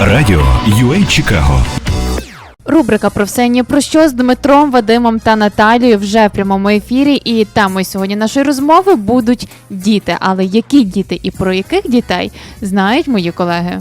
Радіо UA Чикаго. Рубрика про все ні про що з Дмитром, Вадимом та Наталією вже в прямому ефірі. І темою сьогодні нашої розмови будуть діти. Але які діти і про яких дітей знають мої колеги?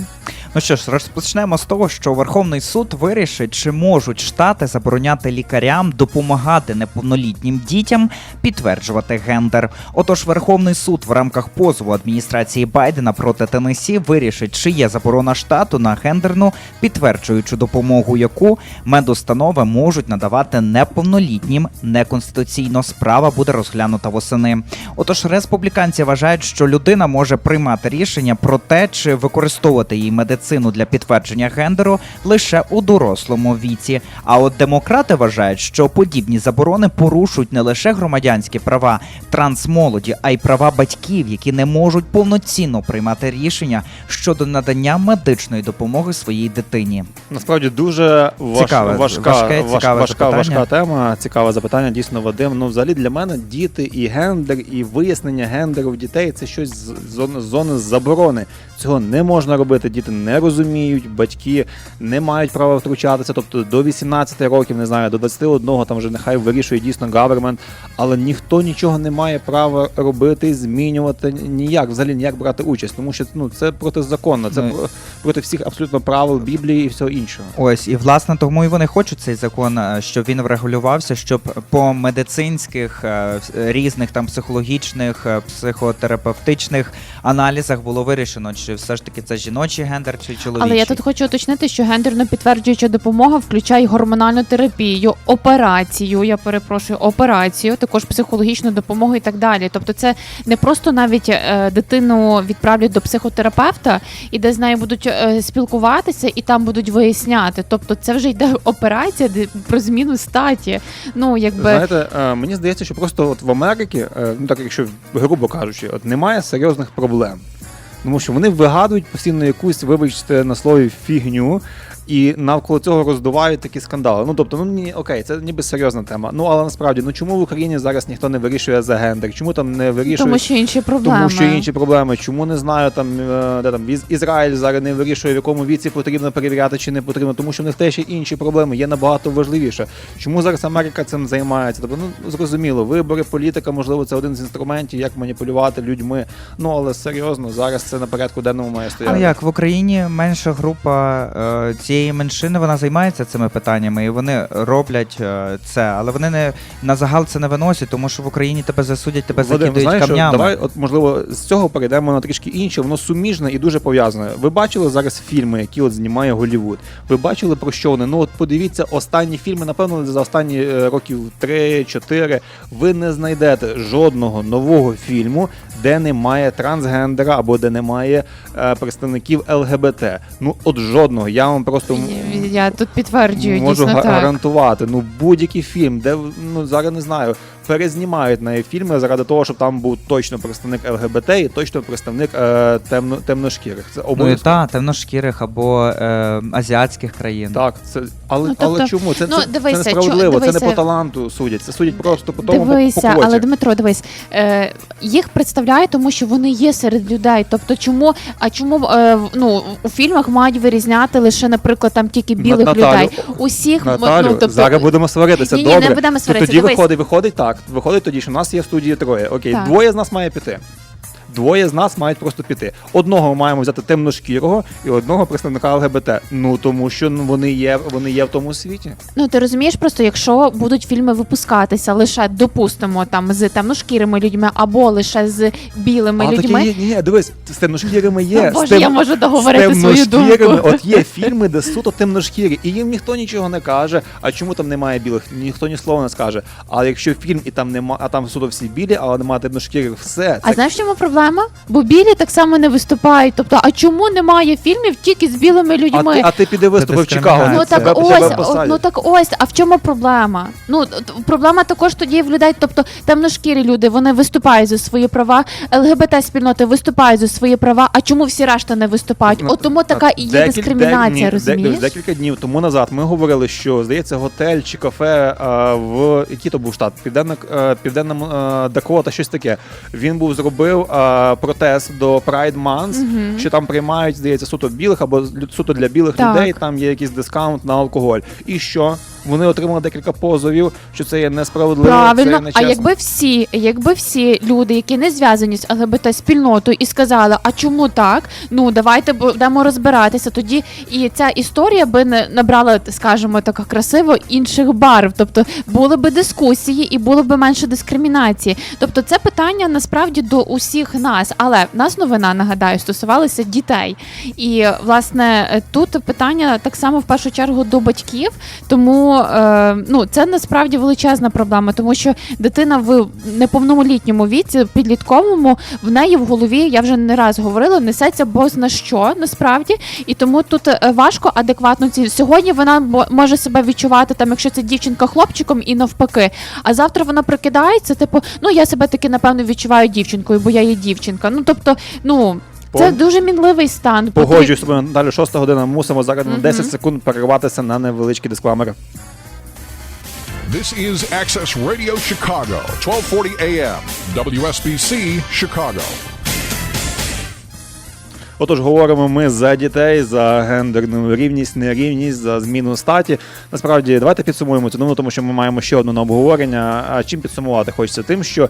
Ну що ж, розпочнемо з того, що Верховний суд вирішить, чи можуть штати забороняти лікарям допомагати неповнолітнім дітям підтверджувати гендер. Отож, Верховний суд в рамках позову адміністрації Байдена проти Теннессі вирішить, чи є заборона штату на гендерну підтверджуючу допомогу, яку медустанови можуть надавати неповнолітнім неконституційно. Справа буде розглянута восени. Отож, республіканці вважають, що людина може приймати рішення про те, чи використовувати її медицину для підтвердження гендеру лише у дорослому віці. А от демократи вважають, що подібні заборони порушують не лише громадянські права трансмолоді, а й права батьків, які не можуть повноцінно приймати рішення щодо надання медичної допомоги своїй дитині. Насправді дуже важ, Цікаве, важка, важке, важ- цікаве важка, важка тема, цікаве запитання. Дійсно, Вадим. Ну, взагалі для мене діти і гендер, і вияснення гендеру в дітей це щось з зони заборони. Цього не можна робити. Діти не розуміють, батьки не мають права втручатися. Тобто до 18 років, не знаю, до 21, там вже нехай вирішує дійсно гавермент, але ніхто нічого не має права робити, змінювати ніяк, взагалі ніяк брати участь, тому що ну це протизаконно, це Ну, проти всіх абсолютно правил Біблії і всього іншого. Ось і власне тому і вони хочуть цей закон, е, щоб він врегулювався, щоб по медицинських е, різних там психологічних, е, психотерапевтичних аналізах було вирішено, чи все ж таки це жіночий гендер чи чоловічий. Але я тут хочу уточнити, що гендерно підтверджуюча допомога включає гормональну терапію, операцію. Я перепрошую, операцію, також психологічну допомогу і так далі. Тобто, це не просто навіть е, дитину відправлять до психотерапевта, і де з нею будуть е, спілкуватися, і там будуть виясняти. Тобто, це вже йде операція де, про зміну статі. Ну якби Знаєте, е, мені здається, що просто от в Америці, е, ну так якщо грубо кажучи, от немає серйозних проблем. Тому що вони вигадують постійно якусь, вибачте, на слові фігню. І навколо цього роздувають такі скандали. Ну тобто, ну ні, окей, це ніби серйозна тема. Ну але насправді, ну чому в Україні зараз ніхто не вирішує за гендер? Чому там не вирішують? тому, що інші проблеми. Тому що інші проблеми. Чому не знаю там, е, де там Із- Ізраїль зараз не вирішує, в якому віці потрібно перевіряти чи не потрібно, тому що в них теж є інші проблеми, є набагато важливіше. Чому зараз Америка цим займається? Тобто, ну зрозуміло, вибори, політика, можливо, це один з інструментів, як маніпулювати людьми. Ну але серйозно, зараз це на порядку денному має стояти. Але як в Україні менша група е, цієї меншини вона займається цими питаннями, і вони роблять е, це, але вони не на загал це не виносять, тому що в Україні тебе засудять, тебе Вадим, закидують знаєш, що, давай, от можливо, з цього перейдемо на трішки інше. Воно суміжне і дуже пов'язане. Ви бачили зараз фільми, які от знімає Голівуд. Ви бачили про що вони? Ну от подивіться останні фільми, напевно, за останні е, років 3-4 ви не знайдете жодного нового фільму, де немає трансгендера або де немає е, представників ЛГБТ. Ну от жодного. Я вам просто Я тут підтверджую можу дійсно га- так. гарантувати. Ну будь-який фільм, де ну зараз не знаю, перезнімають на фільми заради того, щоб там був точно представник ЛГБТ і точно представник е, темно темношкірих. Це Ну і обов'язково. та, темношкірих або е, азіатських країн. Так, це але, Ну, тобто, але чому це, ну, це, дивися, це несправедливо, чо- це не по таланту судять, це судять просто по тому по- Дивися, по квоті. але Дмитро, дивись, е, їх представляють, тому що вони є серед людей. Тобто, чому, а чому е, в- ну, у фільмах мають вирізняти лише, наприклад, там тільки білих Наталю, людей. Усіх Наталю, ну, тобто, зараз будемо сваритися. Ні-ні, не Добре. будемо То сваритися, тоді дивись. виходить, виходить так. Виходить тоді, що у нас є в студії троє. Окей, Так. двоє з нас має піти. Двоє з нас мають просто піти. Одного ми маємо взяти темношкірого і одного представника ЛГБТ. Ну тому що ну, вони є, вони є в тому світі. Ну ти розумієш, просто якщо будуть фільми випускатися лише, допустимо, там з темношкірими людьми або лише з білими а людьми. такі ні, ні, дивись, з темношкірими є. Ну, з тем- я можу договорити свою думку. От є фільми, де суто темношкірі, і їм ніхто нічого не каже. А чому там немає білих? Ніхто ні слова не скаже. Але якщо фільм і там нема, а там суто всі білі, але немає темношкірих, все. А знаєш, чому проблема? Бо білі так само не виступають. Тобто, а чому немає фільмів тільки з білими а, людьми? ти, а ти піди виступи в Чикаго. Ну так тебе- ось, посадять. ну так ось. А в чому проблема? Ну проблема також тоді в людей, тобто темношкірі люди, вони виступають за свої права. ЛГБТ спільноти виступають за свої права. А чому всі решта не виступають? Ну, От тому така і є дискримінація, розумієш? Декілька днів тому назад ми говорили, що здається, готель чи кафе а, в який то був штат, південна е, південна е, Дакота, щось таке. Він був зробив а, е, протест до Pride Month, що там приймають, здається, суто білих або лю- суто для білих Так. людей. Там є якийсь дискаунт на алкоголь. І що? Вони отримали декілька позовів, що це є несправедливо. це Правильно, є а нечесно. якби всі, якби всі люди, які не зв'язані з ЛГБТ спільнотою, і сказали, а чому так? Ну давайте будемо розбиратися. Тоді і ця історія би не набрала, скажімо так красиво, інших барв. Тобто були би дискусії і було би менше дискримінації. Тобто, це питання насправді до усіх нас. Але в нас новина нагадаю стосувалася дітей. І власне тут питання так само в першу чергу до батьків. Тому е, ну це насправді величезна проблема, тому що дитина в неповнолітньому віці, підлітковому, в неї в голові я вже не раз говорила, несеться бозна що насправді, і тому тут е, важко адекватно ці сьогодні. Вона може себе відчувати там, якщо це дівчинка хлопчиком, і навпаки. А завтра вона прокидається, типу, ну я себе таки напевно відчуваю дівчинкою, бо я є дівчинка. Ну тобто, ну. Це дуже мінливий стан. Погоджуюсь з тобою, далі шоста година. Мусимо зараз на Мгм. 10 секунд перерватися на невеличкі дискламери. This is Access Radio Chicago, 1240 AM, WSBC Chicago. Отож, говоримо ми за дітей, за гендерну рівність, нерівність, за зміну статі. Насправді, давайте підсумуємо цю новину, тому що ми маємо ще одне на обговорення. А чим підсумувати хочеться? Тим, що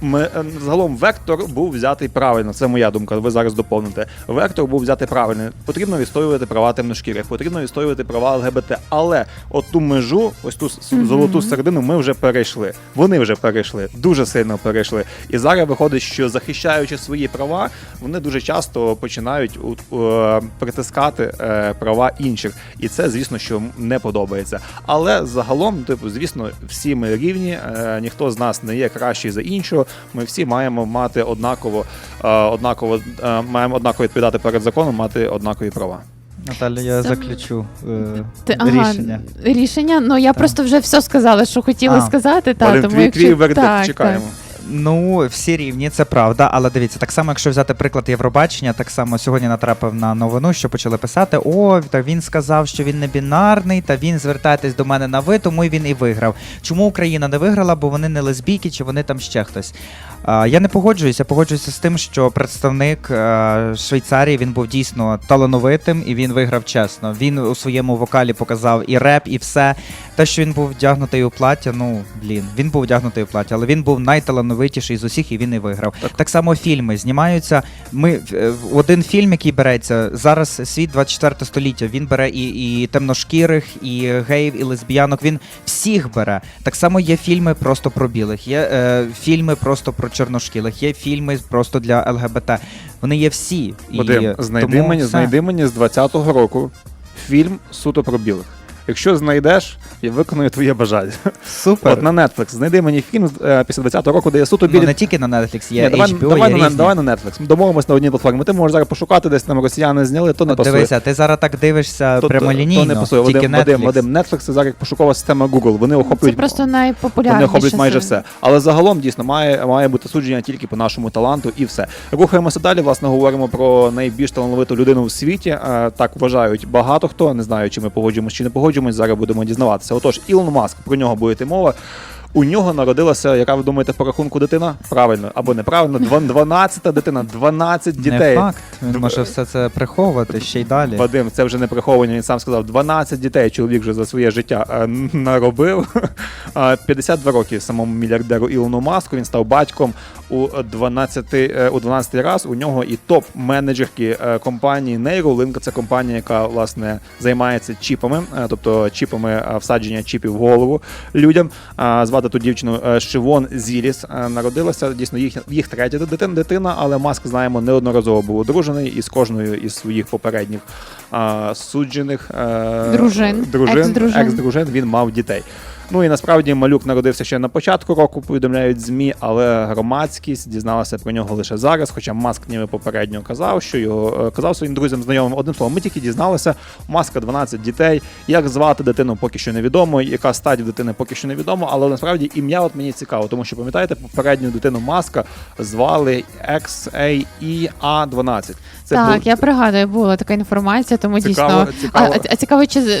ми е, загалом вектор був взятий правильно. Це моя думка. Ви зараз доповните. Вектор був взятий правильно. Потрібно відстоювати права темношкірих, потрібно відстоювати права ЛГБТ. Але от ту межу, ось ту золоту середину, ми вже перейшли. Вони вже перейшли, дуже сильно перейшли. І зараз виходить, що захищаючи свої права, вони дуже часто починають у- у- притискати е, права інших. І це, звісно, що не подобається. Але загалом, типу, звісно, всі ми рівні, е, ніхто з нас не є кращий за іншого. Ми всі маємо мати однаково, е, однаково е, маємо однаково відповідати перед законом, мати однакові права. Наталя, я Це- заключу е, Ти- ага, рішення. Рішення. Ну я Так. просто вже все сказала, що хотіла А. сказати. Та, тому твій, якщо... твій вердикт так, чекаємо. Ну, всі рівні, це правда. Але дивіться, так само, якщо взяти приклад Євробачення, так само сьогодні натрапив на новину, що почали писати: о, та він сказав, що він не бінарний, та він звертайтесь до мене на ви, тому він і виграв. Чому Україна не виграла? Бо вони не лесбійки, чи вони там ще хтось. Я не погоджуюся, погоджуюся з тим, що представник е, Швейцарії він був дійсно талановитим і він виграв чесно. Він у своєму вокалі показав і реп, і все. Те, що він був вдягнутий у плаття, ну блін, він був вдягнутий у плаття, але він був найталановитіший з усіх, і він і виграв. Так, само фільми знімаються. Ми е, в- один фільм, який береться зараз. Світ 24 століття. Він бере і, і темношкірих, і геїв, і лесбіянок. Він всіх бере. Так само є фільми просто про білих, є е, фільми просто про чорношкілих, є фільми просто для ЛГБТ. Вони є всі. І Вадим, знайди тому мені, все. знайди мені з 20-го року фільм суто про білих. Якщо знайдеш, я виконую твоє бажання. Супер. От на Netflix. Знайди мені фільм е, після 20-го року, де є суто Ну, не тільки на Netflix, є Ні, давай, HBO, давай, є на, різні. давай на Netflix. Домовимось на одній платформі. Ти можеш зараз пошукати, десь там росіяни зняли, то не От пасує. дивися, ти зараз так дивишся то, прямолінійно, то не пасує. тільки Вадим, Вадим, Netflix. Вадим, Netflix це зараз як пошукова система Google. Вони Це охоплюють просто Вони найпопулярніше. охоплюють майже все. Але загалом дійсно має, має бути судження тільки по нашому таланту і все. Рухаємося далі. Власне, говоримо про найбільш талановиту людину в світі. Е, Так вважають багато хто. Не знаю, чи ми погоджуємося чи не погоджуємось. Зараз будемо дізнаватися. Отож, Ілон Маск, про нього буде йти мова. У нього народилася, яка ви думаєте, по рахунку дитина? Правильно або неправильно, 12 дитина, 12 дітей. Не факт. Він може все це приховувати ще й далі. Вадим, це вже не приховування. Він сам сказав, 12 дітей чоловік вже за своє життя е, наробив. А, 52 роки самому мільярдеру Ілону Маску. Він став батьком у 12, е, у 12 раз. У нього і топ-менеджерки е, компанії Neuralink. Це компанія, яка власне займається чіпами, е, тобто чіпами всадження чіпів в голову людям. Звати ту дівчину Шивон Зіліс. Народилася дійсно їх, їх третя дитина, дитина, але Маск знаємо неодноразово був одружений і з кожною із своїх попередніх суджених Дружин, дружин, екс-дружин. екс-дружин він мав дітей. Ну і насправді малюк народився ще на початку року, повідомляють змі, але громадськість дізналася про нього лише зараз. Хоча Маск ніби попередньо казав, що його е, казав своїм друзям, знайомим. Одним словом, ми тільки дізналися. Маска 12 дітей. Як звати дитину, поки що невідомо. Яка стать в дитини поки що невідомо. Але насправді ім'я от мені цікаво, тому що пам'ятаєте, попередню дитину Маска звали XAEA12. Це так, був- я пригадую, була така інформація, тому Цікаво, дійсно. цікаво. А, а, цікаво, чи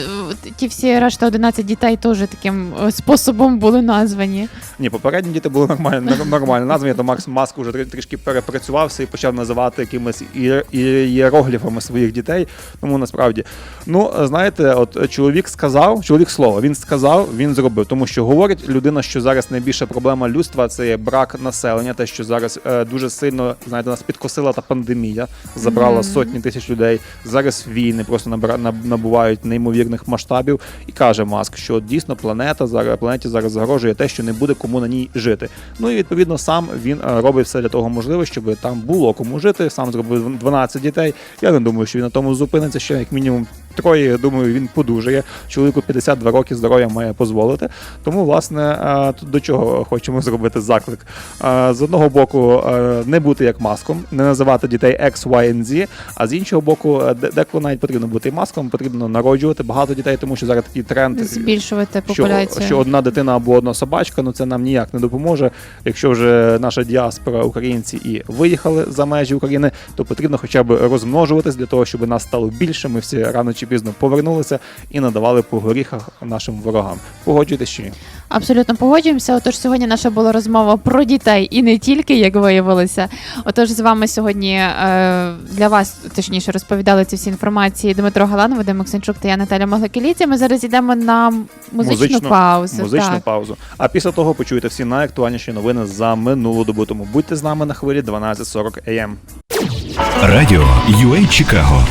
ті всі решта 11 дітей теж таким е, способом були названі. Ні, попередні діти були нормально, нор- нормально названі, то Макс Маск уже трішки перепрацювався і почав називати якимись іє- ієрогліфами своїх дітей. Тому насправді, ну знаєте, от чоловік сказав, чоловік слово, він сказав, він зробив. Тому що говорить людина, що зараз найбільша проблема людства це є брак населення, те, що зараз е, дуже сильно знаєте, нас підкосила та пандемія, забрала сотні тисяч людей. Зараз війни просто набра- набувають неймовірних масштабів. І каже Маск, що дійсно планета зараз планеті зараз загрожує те, що не буде кому на ній жити. Ну і відповідно сам він е, робить все для того можливе, щоб там було кому жити. Сам зробив 12 дітей. Я не думаю, що він на тому зупиниться ще як мінімум. Троє, я думаю, він подужає. Чоловіку 52 роки здоров'я має дозволити. Тому, власне, е, тут до чого хочемо зробити заклик. Е, З одного боку, е, не бути як маском, не називати дітей X, Y, Z, а з іншого боку, деколи навіть потрібно бути маском, потрібно народжувати багато дітей, тому що зараз такий тренд Збільшувати що, популяцію. що одна дитина або одна собачка, ну це нам ніяк не допоможе. Якщо вже наша діаспора, українці і виїхали за межі України, то потрібно хоча б розмножуватись для того, щоб нас стало більше. Ми всі рано чи пізно повернулися і надавали по горіхах нашим ворогам. Погоджуєтесь чи ні? Абсолютно погоджуємося. Отож, сьогодні наша була розмова про дітей і не тільки, як виявилося. Отож, з вами сьогодні е, для вас точніше розповідали ці всі інформації Дмитро Галан, Вадим Максимчук та я Наталя Моглакеліця. Ми зараз йдемо на музичну, Музичну- паузу. Музичну так. паузу. А після того почуєте всі найактуальніші новини за минулу добу. Тому будьте з нами на хвилі 12.40 AM. Радіо UA Чикаго